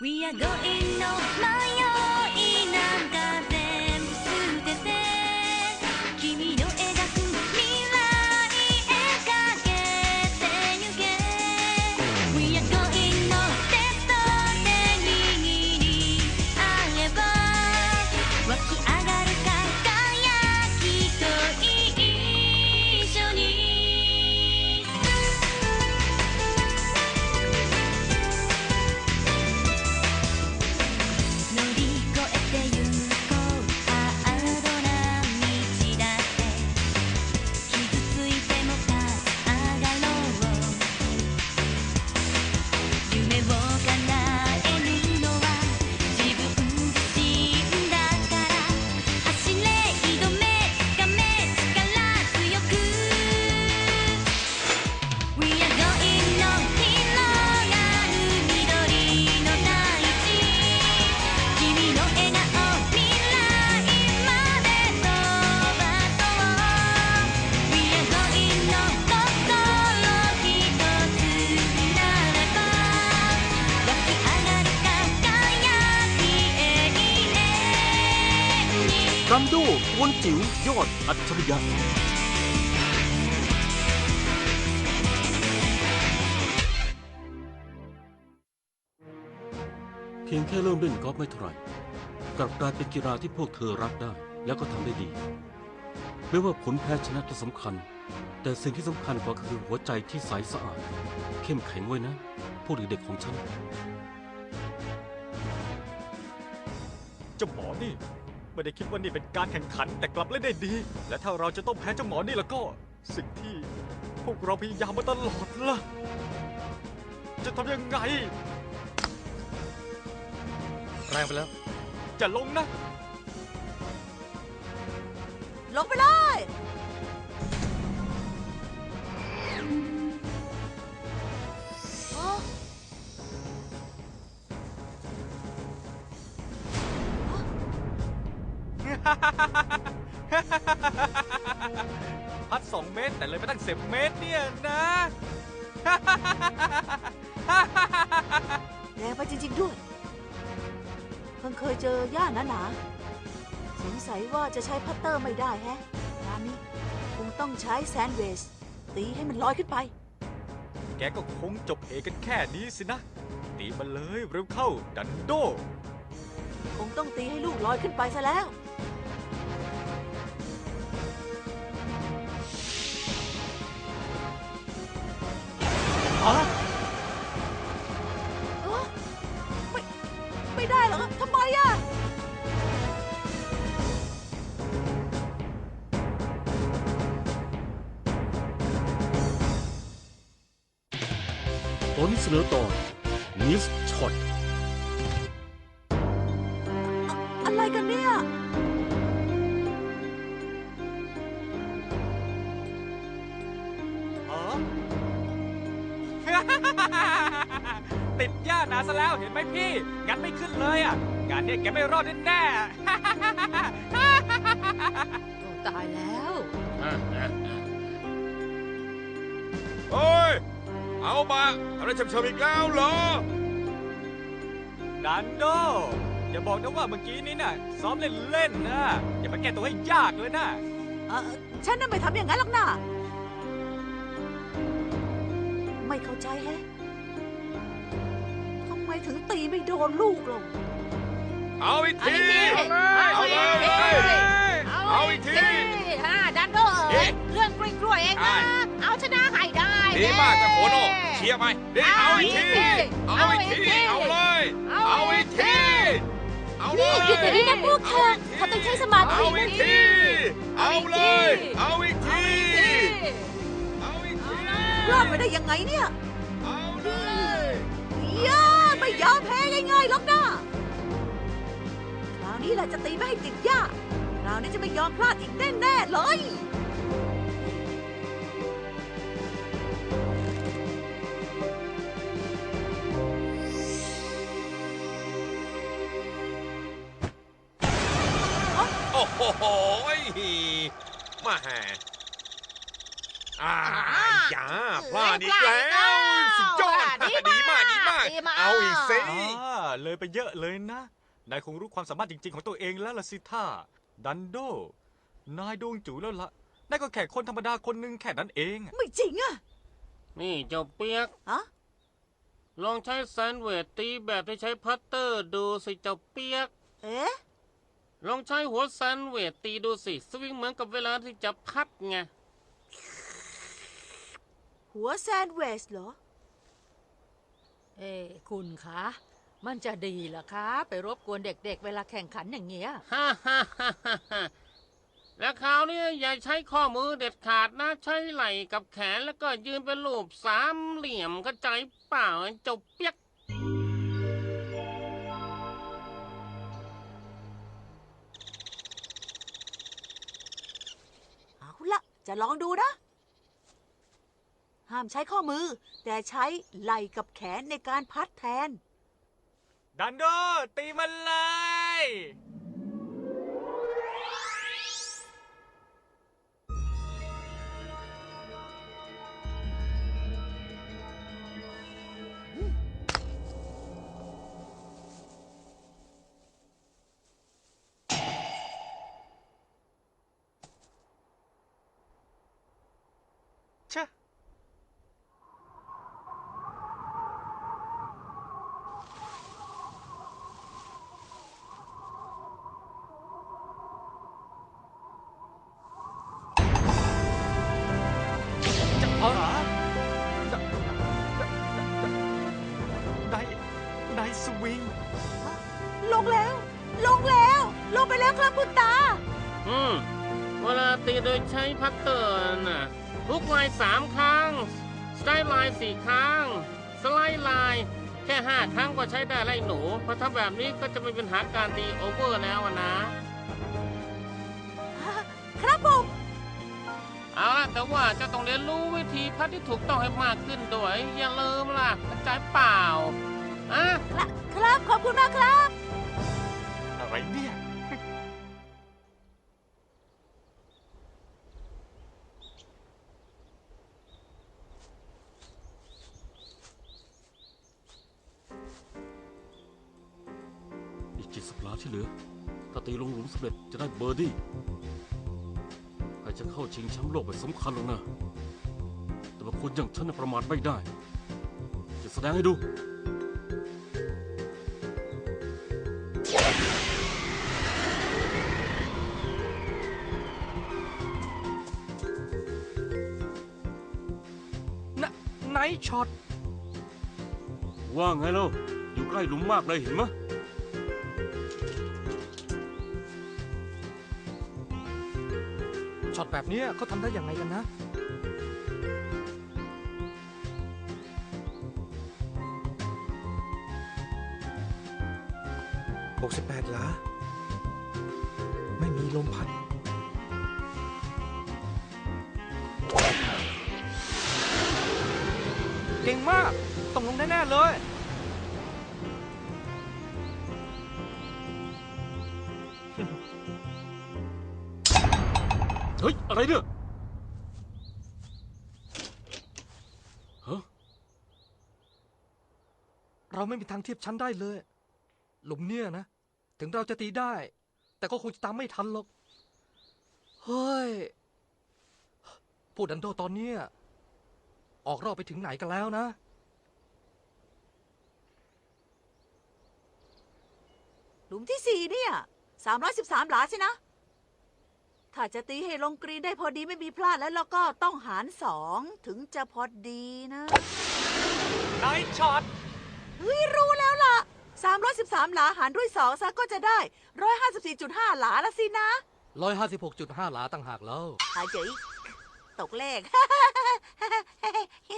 We are going on my own. จิ๋วยอดอัจฉริยะเพียงแค่เริ่มเล่นกอล์ฟไม่เท่าไหร่กลับกลายเป็นกีฬาที่พวกเธอรักได้แล้วก็ทำได้ดี ไม่ว่าผลแพ้ชนะจะสำคัญ แต่สิ่งที่สำคัญกว่าคือหัวใจที่ใสสะอาด เข้มแข็งไว้นะ พวกเด็กๆของฉัน เจ้าหมอนี่ ไม่ได้คิดว่านี่เป็นการแข่งขันแต่กลับเล่นได้ดี และถ้าเราจะต้องแพ้เจ้าหมอนี่แล้วก็ สิ่งที่พวกเราพยายามมาตลอดล่ะ จะทำยังไง แรงไปแล้ว จะลงนะ ลงไปเลย พัดสองเมตรแต่เลยไปตั้งสิบเมตรเนี่ยนะ แรงไปจริงๆด้วยเพิ่งเคยเจอหญ้าหนาๆสงสัยว่าจะใช้พัตเตอร์ไม่ได้แฮะงานนี้คงต้องใช้แซนด์วิชตีให้มันลอยขึ้นไป แกก็คงจบเอกันแค่นี้สินะ ตีมาเลยเร็วเข้าดันโด คงต้องตีให้ลูกลอยขึ้นไปซะแล้ว ฮะเออไม่ไม่ได้เหรอทำไมอะตอนนี้เสนอตอนมิสช็อต แล้วเห็นไหมพี่ งั้นไม่ขึ้นเลยอะ งานเนี้ยแกไม่รอดแน่ๆตายแล้ว เฮ้ย เอามาอะไรเฉมๆอีกแล้วเหรอดันโด อย่าบอกนะว่าเมื่อกี้นี้น่ะ ซ้อมเล่นๆนะ อย่ามาแก้ตัวให้ยากเลยนะ เออฉันน่ะไม่ทำอย่างนั้นหรอกนะไม่เข้าใจแฮะทำ ไมถึงตีไม่โดนลูกเราเอาอีกทีเอาอีกที เอาเลย เอาอีกที อ่าดันโดเอ้ยเรื่องกล้วยๆเองใช่นะเอาชนะให้ได้ดีมากจะโคโนเชียร์ไปดีเอาอีกที เอาอีกที เอาเลย เอาอีกที เอาเลยนี่หยุดเดี๋ยวนี้นะพวกเธอเขาต้องใช้สมาธิเอาอีกที เอาเลย เอาอีกที เอาอีกที รอดไปได้ยังไงเนี่ย ยอมแพ้ง่ายๆหรอกนะคราวนี้แหละจะตีไม่ให้ติดยากคราวนี้จะไม่ยอมพลาดอีกแน่ๆเลย โอ้โหมาแห่อ่าอย่าพลาดอีกแล้วสุดยอดดี ดีมากดีมาก ดีมาก เอาอีกสิอ่าเลยไปเยอะเลยนะ นายคงรู้ความสามารถจริง ๆ ของตัวเองแล้วล่ะสิท่า ดันโด นายดวงจูแล้วละนายก็แค่คนธรรมดาคนหนึ่งแค่นั้นเองไม่จริงอะนี่เจ้าเปียก ฮะลองใช้แซนด์วิชตีแบบที่ใช้พัตเตอร์ดูสิเจ้าเปียก เอ๊ะลองใช้หัวแซนด์วิชตีดูสิ สวิงเหมือนกับเวลาที่จะพัดไง หัวแซนด์วิชเหรอ เอ้คุณคะ มันจะดีเหรอคะ ไปรบกวนเด็กๆ เวลาแข่งขันอย่างเงี้ย ฮ่าฮ่าฮ่าฮ่าฮ่าแล้วคราวนี้อย่าใช้ข้อมือเด็ดขาดนะใช้ไหล่กับแขนแล้วก็ยืนเป็นรูปสามเหลี่ยมเข้าใจเปล่าไอ้เจ้าเปียก เอาละจะลองดูนะ ห้ามใช้ข้อมือ แต่ใช้ไหล่กับแขนในการพัดแทน ดันโด ตีมันเลย โดยใช้พัตเตอร์น่ะลุกลายสามครั้ง สไตล์ไลน์สี่ครั้ง สไลด์ไลน์แค่ห้าครั้งก็ใช้ได้ไล่หนู เพราะถ้าแบบนี้ก็จะไม่เป็นปัญหาการตีโอเวอร์แล้วอะนะ ครับผม เอาล่ะแต่ว่าจะต้องเรียนรู้วิธีพัดที่ถูกต้องให้มากขึ้นด้วย อย่าลืมล่ะเข้าใจเปล่าอะครับครับ ขอบคุณมากครับ อะไรเนี่ย ด้เบอร์ดี้ใครจะเข้าชิงแชมป์โลกเป็นสำคัญหรอกนะ แต่ว่าคนอย่างฉันน่ะประมาทไม่ได้ จะแสดงให้ดูไนช็อต ว่าไงเล่าอยู่ใกล้หลุมมากเลยเห็นไหมย แบบนี้เขาทำได้ยังไงกันนะ 68หลาไม่มีลมพัด เก่งมาก ต้องลงแน่ ๆ เลย เฮ้ย อะไรเนี่ยฮะเราไม่มีทางเทียบชั้นได้เลย หลุมเนี่ยนะ ถึงเราจะตีได้ แต่ก็คงจะตามไม่ทันหรอก เฮ้ย พูดดันโดตอนเนี้ยออกรอบไปถึงไหนกันแล้วนะ หลุมที่สี่เนี่ย313หลาสินะ ถ้าจะตีให้ลงกรีนได้พอดีไม่มีพลาดแล้วเราก็ต้องหารสองถึงจะพอดีนะไนช็อตเฮ้ยรู้แล้วล่ะ 313 หลาหารด้วยสองซะก็จะได้ 154.5 หลาละสินะ156.5 หลาต่างหากแล้วหายใจอีกตกเลขเ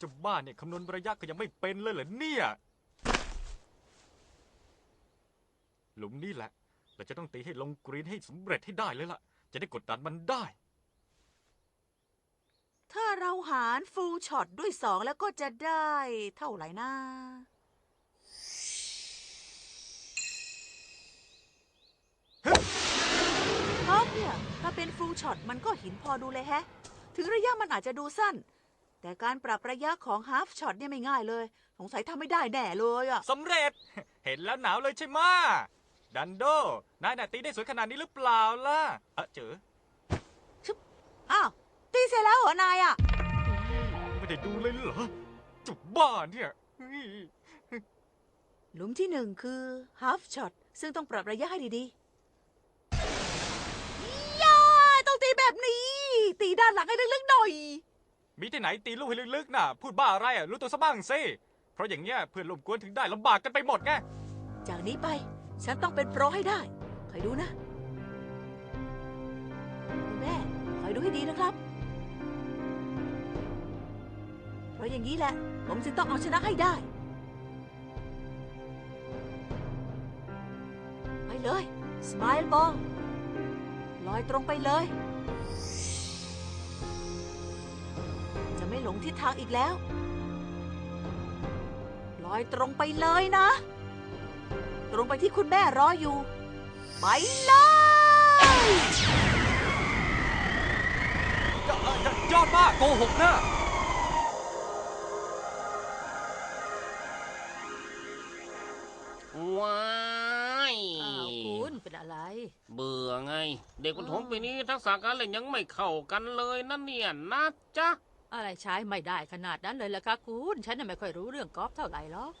จะบ้าเนี่ยคำนวณระยะก็ยังไม่เป็นเลยเหรอเนี่ย หลุมนี่แหละ เราจะต้องตีให้ลงกรีนให้สำเร็จให้ได้เลยล่ะ จะได้กดดันมันได้ ถ้าเราหารฟูลช็อตด้วยสองแล้วก็จะได้เท่าไหร่นะครับเนี่ย ถ้าเป็นฟูลช็อตมันก็หินพอดูเลยแฮะ ถึงระยะมันอาจจะดูสั้น แต่การปรับระยะของฮาฟช็อตเนี่ยไม่ง่ายเลย สงสัยทำไม่ได้แน่เลยอะ สำเร็จ เห็นแล้วหนาวเลยใช่ไหมะ ดันโด นายน่ะตีได้สวยขนาดนี้หรือเปล่าล่ะเออเจออ้าวตีเสร็จแล้วเหรอนายอะไม่ได้ดูเลยเหรอ จุบบ้าเนี่ยเฮ้ยหลุมที่หนึ่งคือฮาฟช็อตซึ่งต้องปรับระยะให้ดีๆย่าต้องตีแบบนี้ ตีด้านหลังให้ลึกๆหน่อย มีที่ไหนตีลูกให้ลึกๆน่ะ พูดบ้าอะไรอะรู้ตัวซะบ้างสิ เพราะอย่างเงี้ยเพื่อนร่วมกวนถึงได้ลำบากกันไปหมดไง จากนี้ไป ฉันต้องเป็นโปรให้ได้ คอยดูนะ คุณแม่คอยดูให้ดีนะครับ เพราะอย่างนี้แหละ ผมจึงต้องเอาชนะให้ได้ ไปเลยสม l e บอลลอยตรงไปเลย จะไม่หลงทิศทางอีกแล้ว ลอยตรงไปเลยนะ ตรงไปที่คุณแม่รออยู่ ไปเลยยอดยอดมากโกหกนะว้ายอ้าวคุณเป็นอะไร เบื่อไง เด็กประถมปีนี้ทักษะการเล่นยังไม่เข้ากันเลยนะเนี่ยนะจ๊ะ อะไรใช้ไม่ได้ขนาดนั้นเลยล่ะคะคุณ ฉันน่ะไม่ค่อยรู้เรื่องกอล์ฟเท่าไหร่หรอก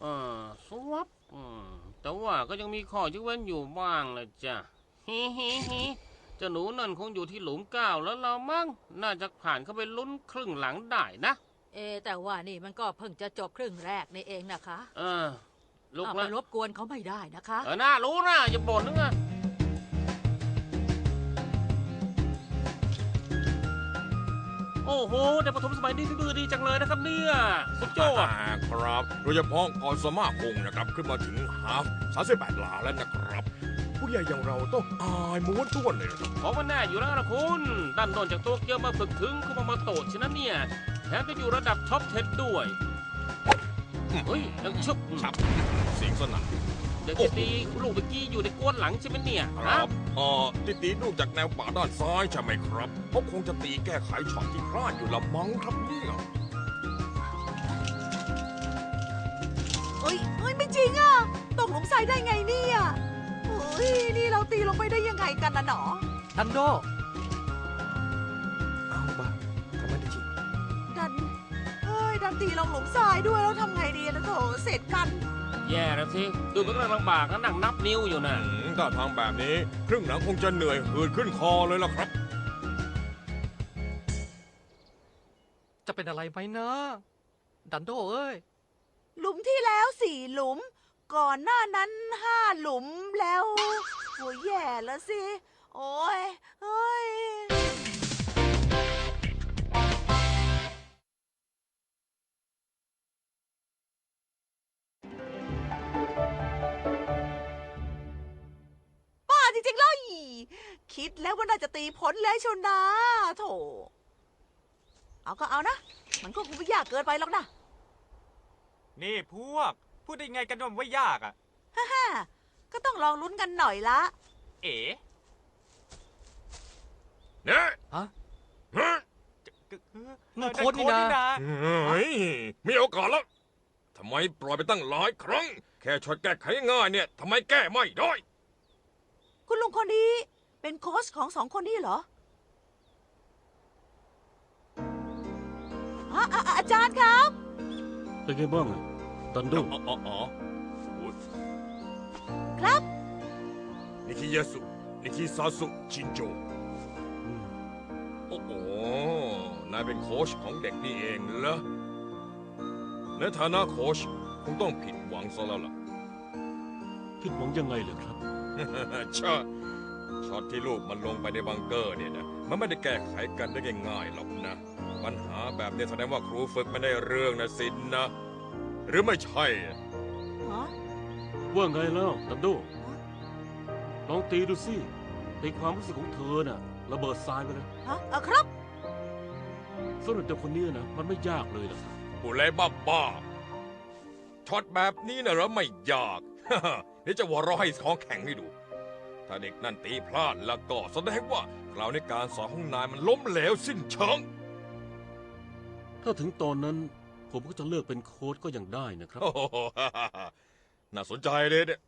เออสวับอืมแต่ว่าก็ยังมีข้อยกเว้นอยู่บ้างนะจ๊ะฮิฮิฮิเจ้าหนูนั่นคงอยู่ที่หลุมเก้าแล้วเรามั้งน่าจะผ่านเข้าไปลุ้นครึ่งหลังได้นะ เอะแต่ว่านี่มันก็เพิ่งจะจบครึ่งแรกนี่เองนะคะเออลุกเอาแล้ไปวรบกวนเขาไม่ได้นะคะ เออน่ารู้นะอย่าบ่นนึกอะ อ้โหเด็กประถมสมัยนี้ฝีมือดีจังเลยนะครับเนี่ยสุดยอดอ่าครับโดยเฉพาะกอนสมาคงนะครับ ขึ้นมาถึงฮาฟ38หลาแล้วนะครับ ผู้ใหญ่อย่างเราต้องอายม้วนท้วนเลยนะครับเพราะว่าแน่อยู่แล้วนะคุณดันโดนจากโตเกียวมาฝึกถึงคุมามาโตะฉะนั้นเนี่ยแถมจะอยู่ระดับท็อป10ด้วยเฮ้ยยังชึบชับเสียงสนั่น เด็กจะตีลูกเมื่อกี้อยู่ในก้นหลังใช่ไหมเนี่ยคฮะรับเอ่อตีตีลูกจากแนวป่าด้านซ้ายใช่ไหมครับเขาคงจะตีแก้ไขช็อตที่พลาดอยู่ละมั้งครับเนี่ยเฮ้ยเฮ้ยไม่จริงอะ ตกหลุมทรายได้ไงเนี่ยเฮ้ยนี่เราตีลงไปได้ยังไงกันนะหนอดันโด เอาบ้าทำไมได้จริงดันเฮ้ยดันตีลงหลุมทรายด้วยแล้วทำไงดีนะโถเสร็จกัน แย่แล้วสิ ดูเป็นเรื่องลำบากนะนั่งนับนิ้วอยู่นะถ้าทางแบบนี้ ครึ่งหลังคงจะเหนื่อยหืดขึ้นคอเลยล่ะครับ จะเป็นอะไรไหมนะ ดันโดเอ้ย หลุมที่แล้วสี่หลุม ก่อนหน้านั้นห้าหลุมแล้วโอ้ยแย่แล้วสิ โอ้ยเฮ้ย ริงๆเลย คิดแล้วว่าน่าจะตีพ้นแล้วชนนะโถ เอาก็เอานะ มันก็คงไม่ยากเกินไปหรอกนะนี่พวก พูดได้ไงกันว่าไม่ยากอะ ฮ่าก็ต้องลองลุ้นกันหน่อยละ เอ๋เนี่ยฮะฮะนั่นโค้ดนี่นะ เฮ้ยมีโอกาสแล้วทำไมปล่อยไปตั้งหลายครั้ง แค่ช็อตแก้ไขง่ายเนี่ยทำไมแก้ไม่ได้ คุณลุงคนนี้เป็นโค้ชของสองคนนี้เหรออะอะอะอาจารย์ครับ เป็นไงบ้างอะดันโดอ๋ออ๋ออ๋อโอ้ยครับ นิคิยาสุ นิคิซาสุ ชินโจ อืมโอ้โห นายเป็นโค้ชของเด็กนี่เองเหรอ ในฐานะโค้ชคงต้องผิดหวังซะแล้วล่ะ ผิดหวังยังไงเหรอครับ ชะช็อตที่ลูกมันลงไปในบังเกอร์เนี่ยนะมันไม่ได้แก้ไขกันได้ง่ายๆหรอกนะ ปัญหาแบบนี้แสดงว่าครูฝึกไม่ได้เรื่องนะสินนะ หรือไม่ใช่อะฮะว่าไงแล้วดันโดลองตีดูสิในความรู้สึกของเธอน่ะระเบิดทรายไปเลยฮะเออครับ สำหรับเด็กคนนี้นะมันไม่ยากเลยนะครับผู้เล่บ้าบ้าๆช็อตแบบนี้นะเหรอไม่ยาก เดี๋ยวจะหัวเราะให้ท้องแข็งให้ดู ถ้าเด็กนั่นตีพลาดแล้วก็แสดงว่ากล่าวในการสอนของนายมันล้มเหลวสิ้นเชิง ถ้าถึงตอนนั้นผมก็จะเลิกเป็นโค้ชก็ยังได้นะครับ โอ้โหน่าสนใจเลยเนี่ย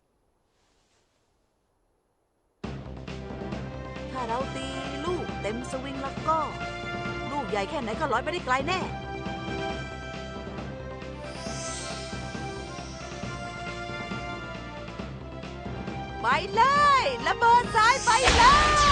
ถ้าเราตีลูกเต็มสวิงแล้วก็ ลูกใหญ่แค่ไหนก็ร้อยไปได้ไกลแน่ ไปเลยระเบิดซ้ายไปเลย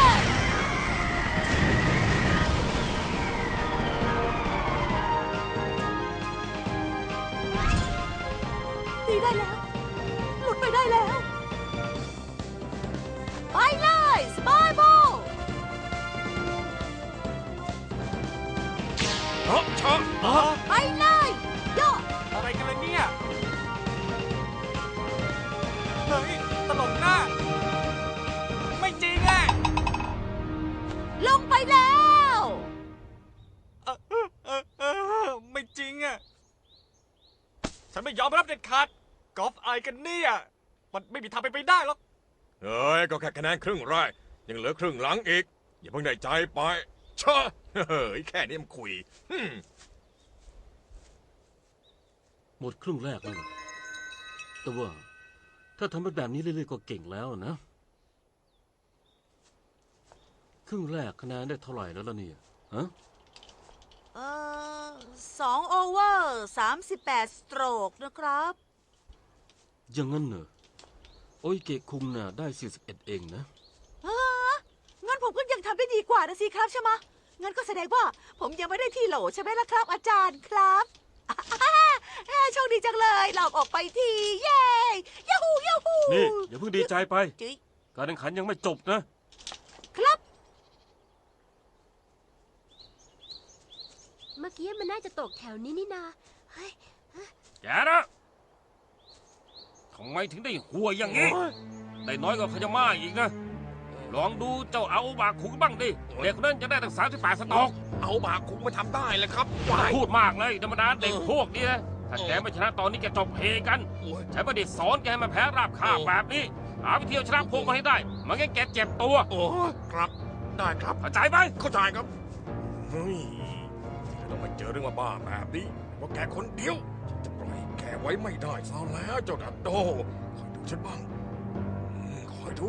ค่คะแนนครึ่งแรก ยังเหลือครึ่งหลังอีก อย่าเพิ่งได้ใจไปเชอะเฮ้ยแค่นี้มันคุยฮึ่มหมดครึ่งแรกแล้วนะแต่ว่า ถ้าทำเป็นแบบนี้เรื่อยๆก็เก่งแล้วนะ ครึ่งแรกคะแนนได้เท่าไหร่แล้วล่ะเนี่ยฮะเออสองโอเวอร์สามสิบแปดสโตรกนะครับ อยังงั้นเหรอ โอ้ยเกะคุมน่ะได้ 41 เองนะฮะงั้นผมก็ยังทำได้ดีกว่านะสิครับใช่ไหมะงั้นก็แสดงว่าผมยังไม่ได้ที่โหลใช่ไหมล่ะครับ อาจารย์ครับแหม่โชคดีจังเลยหลอกออกไปที เย้ยาฮูยาฮูนี่ อย่าเพิ่งดีใจไป จุ๊ยการแข่งขันยังไม่จบนะ ครับ เมื่อกี้มันน่าจะตกแถวนี้นี่นา เฮ้ย แกนะทำไมถึงได้หัวอย่างนี้ ได้น้อยกว่าพญามาอีกนะ ลองดูเจ้าเอาบากขุงบ้างดิเด็กคนนั้นจะได้ตั้งสามสิบแปดสตอก เอาบากคุกมาทำได้เลยครับพูดมากเลยธรรมดาเด็กพวกนี้นะถ้าแกไม่ชนะตอนนี้แกจบเพกันฉันไม่ได้สอนแกให้มาแพ้ราบคาบแบบนี้หาวิธีเอาชนะพวกมาให้ได้ไมันงั้นแกเจ็บตัว โอ้ครับได้ครับเข้าใจไหมเข้าใจครับเฮ้ยที่ต้องมาเจอเรื่องบ้าๆแบบนี้เพราะแกคนเดียว ไว้ไม่ได้ซะแล้วเจ้าดัดโดคอยดูฉันบ้างคอยดู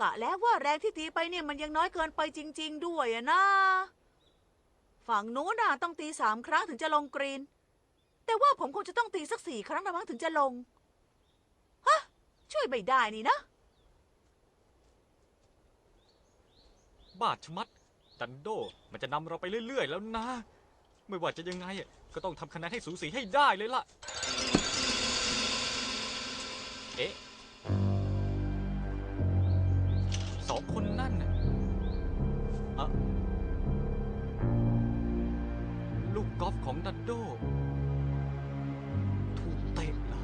กะแล้วว่าแรงที่ตีไปเนี่ยมันยังน้อยเกินไปจริง ๆ ด้วยอะนะ ฝั่งนู้นน่ะต้องตีสามครั้งถึงจะลงกรีน แต่ว่าผมคงจะต้องตีสักสี่ครั้งนะมั้งถึงจะลง ฮะ ช่วยไม่ได้นี่นะ บ้าชะมัด ดันโด มันจะนำเราไปเรื่อย ๆ แล้วนะ ไม่ว่าจะยังไงอะก็ต้องทำคะแนนให้สูสีให้ได้เลยล่ะ เอ๊ะ ของดันโด ถูกเตะเหรอ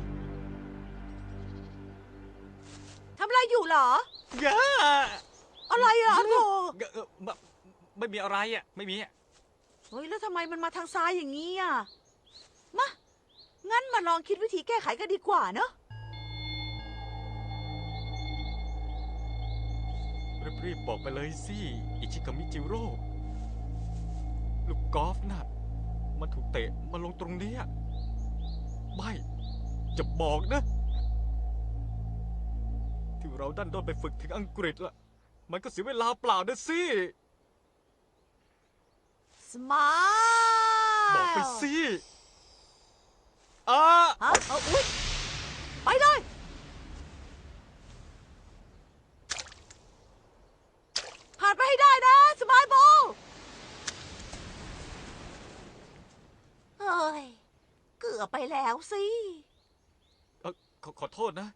ทำอะไรอยู่เหรอ เย้อะไรอะโถเอ่อไม่ไม่มีอะไรอะ ไม่มีอะเฮ้ยแล้วทำไมมันมาทางซ้ายอย่างนี้อะ มา งั้นมาลองคิดวิธีแก้ไขกันดีกว่าเนอะรีบๆบอกไปเลยสิ อิชิกามิจิโร่ ลูกกอล์ฟน่ะ มันถูกเตะมาลงตรงเนี้ยไม่จะบอกนะ ที่เราดันโดนไปฝึกถึงอังกฤษละมันก็เสียเวลาเปล่านะสิ สมายบอกไปสิอ่า ฮะเอาอุ๊ยไปเลย ผ่านไปให้ได้นะ สมายบอลเฮ้ย เกื อบไปแล้วสิเอ่อขอขอโทษนะ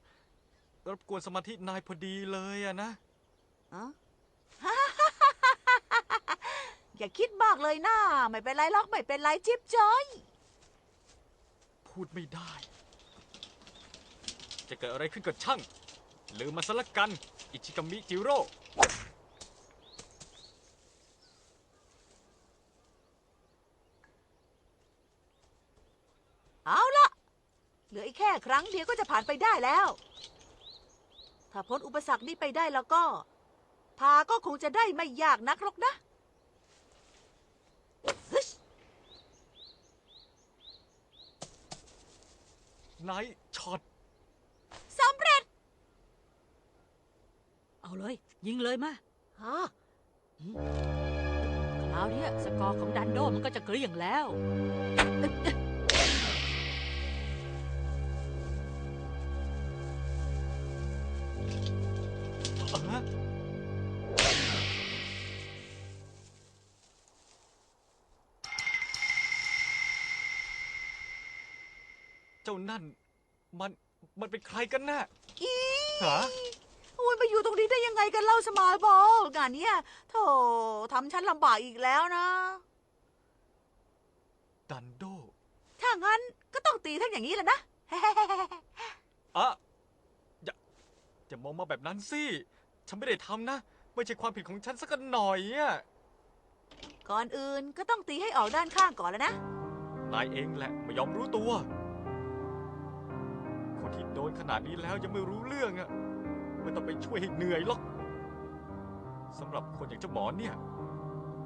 รบกวนสมาธินายพอดีเลยอะนะอะอย่าคิดมากเลยนะไม่เป็นไรหรอกไม่เป็นไรจิ๊บจอย พูดไม่ได้ จะเกิดอะไรขึ้นกับช่าง ลืมมาซะละกัน อิชิกามิจิโร่ เอาละ เหลืออีกแค่ครั้งเดียวก็จะผ่านไปได้แล้ว ถ้าพ้นอุปสรรคนี้ไปได้แล้วก็ พาก็คงจะได้ไม่ยากนักหรอกนะฮึชไนท์ช็อตสำเร็จ เอาเลย ยิงเลยมาฮะคราวเนี้ยสกอร์ของดันโดมันก็จะเกลี้ยงแล้ว เออเจ้านั่น มัน มันเป็นใครกันแน่อีฮะโอ้ยมาอยู่ตรงนี้ได้ยังไงกันเล่าสมายบอลงานเนี้ยโธ่ทำฉันลำบากอีกแล้วนะ ดันโดถ้างั้นก็ต้องตีทั้งอย่างนี้แหละนะ อะอย่าอย่ามองมาแบบนั้นสิ ฉันไม่ได้ทำนะ ไม่ใช่ความผิดของฉันสักหน่อยอะก่อนอื่นก็ต้องตีให้ออกด้านข้างก่อนแล้วนะ นายเองแหละไม่ยอมรู้ตัว คนที่โดนขนาดนี้แล้วยังไม่รู้เรื่องอะไม่ต้องไปช่วยให้เหนื่อยหรอกสำหรับคนอย่างเจ้าหมอเนี่ย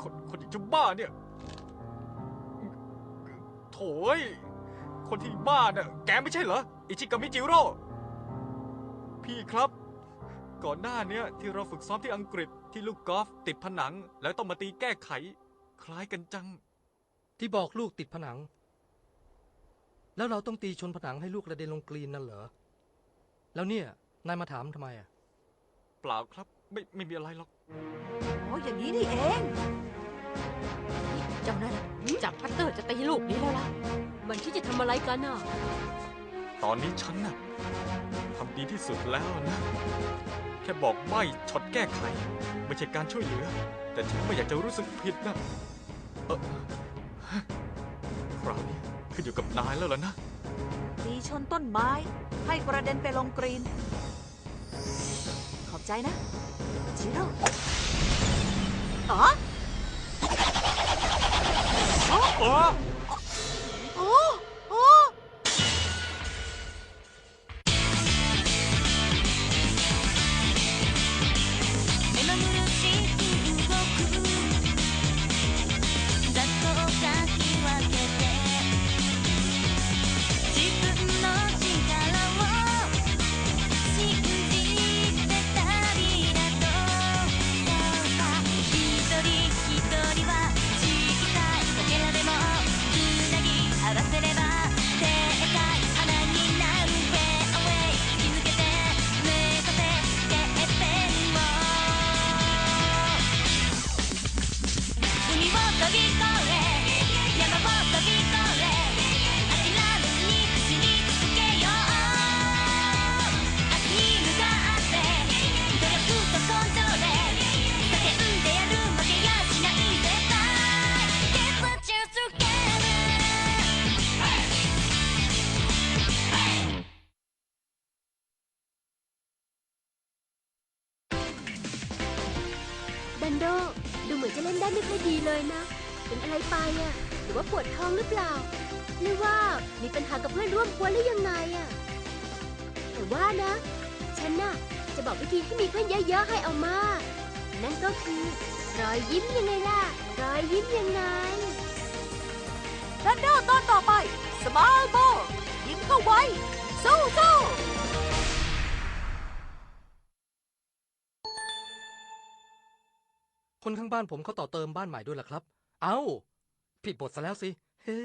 คนคนอย่างเจ้าบ้าเนี่ยโถ่เอ้ยคนที่บ้าเนี่ยแกไม่ใช่เหรออิชิกามิจิโร่พี่ครับ ก่อนหน้าเนี้ยที่เราฝึกซ้อมที่อังกฤษที่ลูกกอล์ฟติดผนัง แล้วต้องมาตีแก้ไข คล้ายกันจัง ที่บอกลูกติดผนัง แล้วเราต้องตีชนผนังให้ลูกกระเด็นลงกรีนนั่นเหรอ แล้วเนี่ย นายมาถามทำไมอะ เปล่าครับ ไม่ไม่มีอะไรหรอก โอ้อย่างนี้นี่เอง เจ้านั่นจับพัตเตอร์จะตีลูกนี้แล้วล่ะ มันที่จะทำอะไรกันอะ ตอนนี้ฉันน่ะทำดีที่สุดแล้วนะ แค่บอกใบ้ช็อตแก้ไข ไม่ใช่การช่วยเหลือ แต่ฉันไม่อยากจะรู้สึกผิดนะเออคราวนี้ขึ้นอยู่กับนายแล้วล่ะนะตีชนต้นไม้ ให้กระเด็นไปลงกรีน ขอบใจนะชิโร่อ๋อ อ๋อโอ้โอ้ เป็นอะไรไปอะหรือว่าปวดท้องหรือเปล่า หรือว่ามีปัญหากับเพื่อนร่วมกวนหรือยังไงอะแต่ว่านะ ฉันน่ะจะบอกวิธีที่มีเพื่อนเยอะๆให้เอามา นั่นก็คือ รอยยิ้มยังไงล่ะ รอยยิ้มยังไงดันเดอร์ตอนต่อไป สม l ลบอลยิ้มเข้าไว้ สู้สู้คนข้างบ้านผมเขาต่อเติมบ้านใหม่ด้วยล่ะครับ เอ้า ผิดบทซะแล้วสิ เฮ้